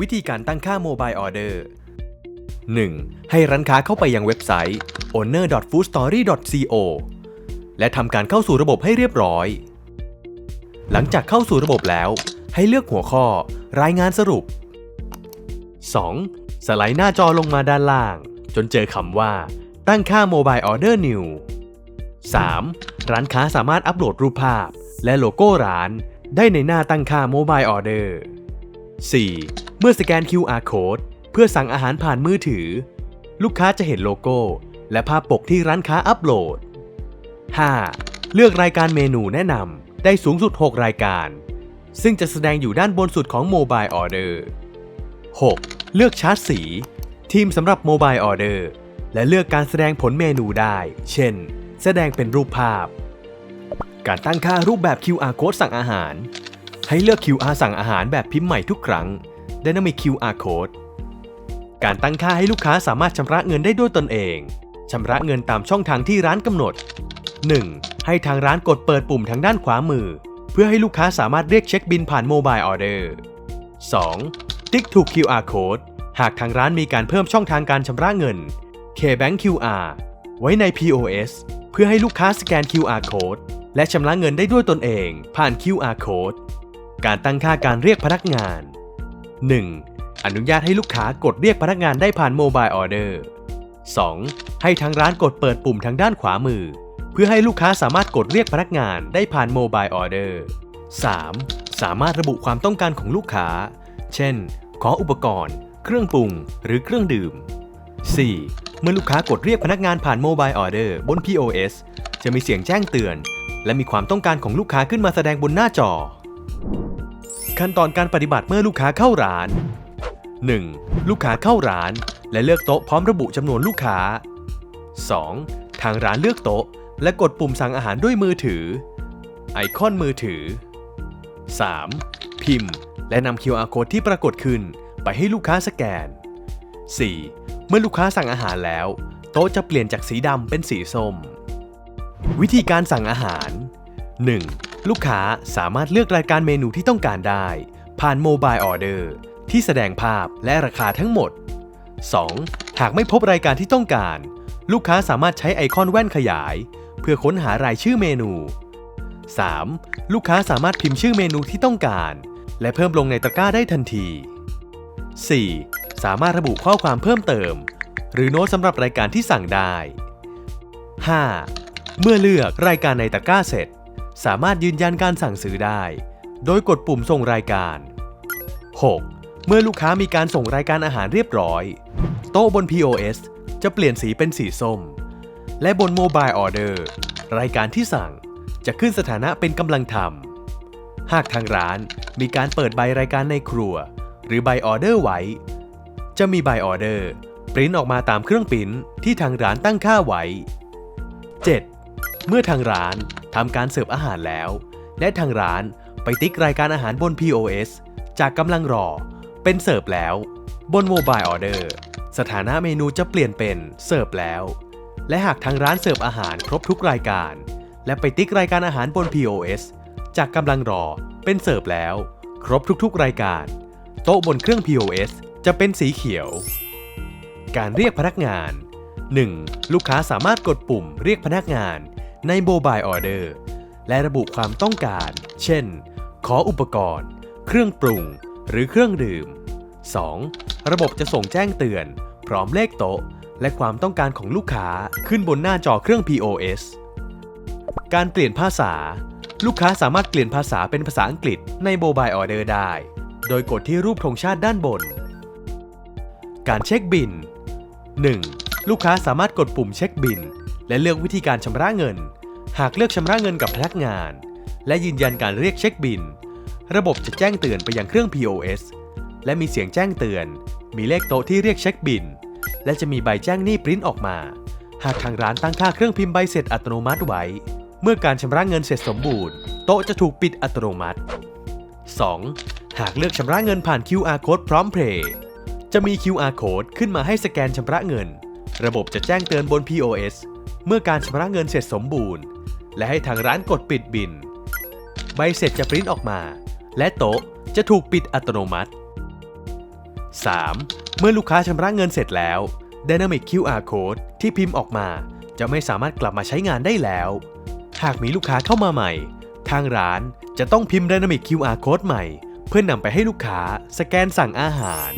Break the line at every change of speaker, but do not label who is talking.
วิธีการตั้งค่าโมบายออเดอร์ 1. ให้ร้านค้าเข้าไปยังเว็บไซต์ owner.foodstory.co และทำการเข้าสู่ระบบให้เรียบร้อย หลังจากเข้าสู่ระบบแล้ว ให้เลือกหัวข้อ รายงานสรุป 2. สไลด์หน้าจอลงมาด้านล่าง จนเจอคำว่า ตั้งค่า Mobile Order New 3. ร้านค้าสามารถอัปโหลดรูปภาพ และโลโก้ร้าน ได้ในหน้าตั้งค่า Mobile Order 4. เมื่อสแกน QR Code เพื่อสั่งอาหารผ่านมือถือ ลูกค้าจะเห็นโลโก้ และภาพปกที่ร้านค้าอัปโหลด 5. เลือกรายการเมนูแนะนำได้สูงสุด 6 รายการ ซึ่งจะแสดงอยู่ด้านบนสุดของ Mobile Order 6. เลือกชาร์ตสี ทีมสำหรับ Mobile Order และเลือกการแสดงผลเมนูได้ เช่น แสดงเป็นรูปภาพ การตั้งค่ารูปแบบ QR Code สั่งอาหาร ให้เลือก QR สั่งอาหารแบบพิมพ์ใหม่ทุกครั้ง Dynamic QR Code การตั้งค่าให้ลูกค้าสามารถชำระเงินได้ด้วยตนเองชำระเงินตามช่องทางที่ร้านกำหนด 1. ให้ทางร้านกดเปิดปุ่มทางด้านขวามือ เพื่อให้ลูกค้าสามารถเรียกเช็คบินผ่านโมบายออเดอร์ 2. ติ๊กถูก QR Code หากทางร้านมีการเพิ่มช่องทางการชำระเงิน KBank QR ไว้ใน POS เพื่อให้ลูกค้าสแกน QR Code และชำระเงินได้ด้วยตนเอง ผ่าน QR Code การตั้งค่าการเรียกพนักงาน 1. อนุญาตให้ลูกค้ากดเรียกพนักงานได้ผ่านโมบายออเดอร์ 2. ให้ทางร้านกดเปิดปุ่มทางด้านขวามือ เพื่อให้ลูกค้าสามารถกดเรียกพนักงานได้ผ่านโมบายออเดอร์ 3. สามารถระบุความต้องการของลูกค้า เช่น ขออุปกรณ์ เครื่องปรุง หรือเครื่องดื่ม 4. เมื่อลูกค้ากดเรียกพนักงานผ่านโมบายออเดอร์บน POS จะมีเสียงแจ้งเตือน และมีความต้องการของลูกค้าขึ้นมาแสดงบนหน้าจอ ขั้นตอนการปฏิบัติเมื่อลูกค้าเข้าร้าน 1. ลูกค้าเข้าร้าน และเลือกโต๊ะพร้อมระบุจำนวนลูกค้า 2. ทางร้านเลือกโต๊ะ และกดปุ่มสั่งอาหารด้วยมือถือ ไอคอนมือถือ 3. พิมพ์ และนำ QR code ที่ปรากฏขึ้น ไปให้ลูกค้าสแกน 4. เมื่อลูกค้าสั่งอาหารแล้ว โต๊ะจะเปลี่ยนจากสีดำเป็นสีส้ม วิธีการสั่งอาหาร 1. ลูกค้าสามารถเลือกรายการเมนูที่ต้องการได้ ผ่านโมบายออเดอร์ที่แสดงภาพและราคาทั้งหมด 2. หากไม่พบรายการที่ต้องการ ลูกค้าสามารถใช้ไอคอนแว่นขยาย เพื่อค้นหารายชื่อเมนู 3. ลูกค้าสามารถพิมพ์ชื่อเมนูที่ต้องการ และเพิ่มลงในตะกร้าได้ทันที 4. สามารถระบุข้อความเพิ่มเติม หรือโน้ตสำหรับรายการที่สั่งได้ 5. เมื่อเลือกรายการในตะกร้าเสร็จ สามารถยืนยันการสั่งซื้อได้ โดยกดปุ่มส่งรายการ 6. เมื่อลูกค้ามีการส่งรายการอาหารเรียบร้อย โต๊ะบน POS จะเปลี่ยนสีเป็นสีส้ม และบนโมบายออเดอร์รายการที่สั่งจะขึ้นสถานะเป็นกำลังทำหากทางร้านมีการเปิดใบรายการในครัว หรือใบออเดอร์ไว้ จะมีใบออเดอร์ปริ้นออกมาตามเครื่องปริ้นที่ทางร้านตั้งค่าไว้ 7. เมื่อทางร้านทำการเสิร์ฟอาหารแล้ว และทางร้านไปติ๊กรายการอาหารบน POS จากกำลังรอ เป็นเสิร์ฟแล้ว บนโมบายออเดอร์สถานะเมนูจะเปลี่ยนเป็นเสิร์ฟแล้ว และหากทางร้านเสิร์ฟอาหารครบทุกรายการ และไปติ๊กรายการอาหารบน POS จากกำลังรอ เป็นเสิร์ฟแล้ว ครบทุกๆ รายการ โต๊ะบนเครื่อง POS จะเป็นสีเขียว การเรียกพนักงาน 1. ลูกค้าสามารถกดปุ่มเรียกพนักงาน ในโมบายออเดอร์และระบุความต้องการ เช่น ขออุปกรณ์ เครื่องปรุง หรือเครื่องดื่ม 2. ระบบจะส่งแจ้งเตือน พร้อมเลขโต๊ะ และความต้องการของลูกค้าขึ้นบนหน้าจอเครื่อง POS การเปลี่ยนภาษา ลูกค้าสามารถเปลี่ยนภาษาเป็นภาษาอังกฤษในโมบายออเดอร์ได้ โดยกดที่รูปธงชาติด้านบน การเช็คบิน 1. ลูกค้าสามารถกดปุ่มเช็คบิน และเลือกวิธีการชำระเงิน หากเลือกชำระเงินกับพนักงาน และยืนยันการเรียกเช็คบิน ระบบจะแจ้งเตือนไปยังเครื่อง POS และมีเสียงแจ้งเตือน มีเลขโต๊ะที่เรียกเช็คบิน และจะมีใบแจ้งหนี้ปริ้นออกมา หากทางร้านตั้งค่าเครื่องพิมพ์ใบเสร็จอัตโนมัติไว้ เมื่อการชำระเงินเสร็จสมบูรณ์ โต๊ะจะถูกปิดอัตโนมัติ 2. หากเลือกชำระเงินผ่าน QR Code พร้อมเพย์จะมี QR Code ขึ้นมาให้สแกนชำระเงิน ระบบจะแจ้งเตือนบน POS เมื่อการชำระเงินเสร็จสมบูรณ์ และให้ทางร้านกดปิดบิน ใบเสร็จจะปริ้นออกมา และโต๊ะจะถูกปิดอัตโนมัติ 3. เมื่อลูกค้าชำระเงินเสร็จแล้ว Dynamic QR Code ที่พิมพ์ออกมา จะไม่สามารถกลับมาใช้งานได้แล้ว หากมีลูกค้าเข้ามาใหม่ ทางร้านจะต้องพิมพ์ Dynamic QR Code ใหม่ เพื่อนำไปให้ลูกค้าสแกนสั่งอาหาร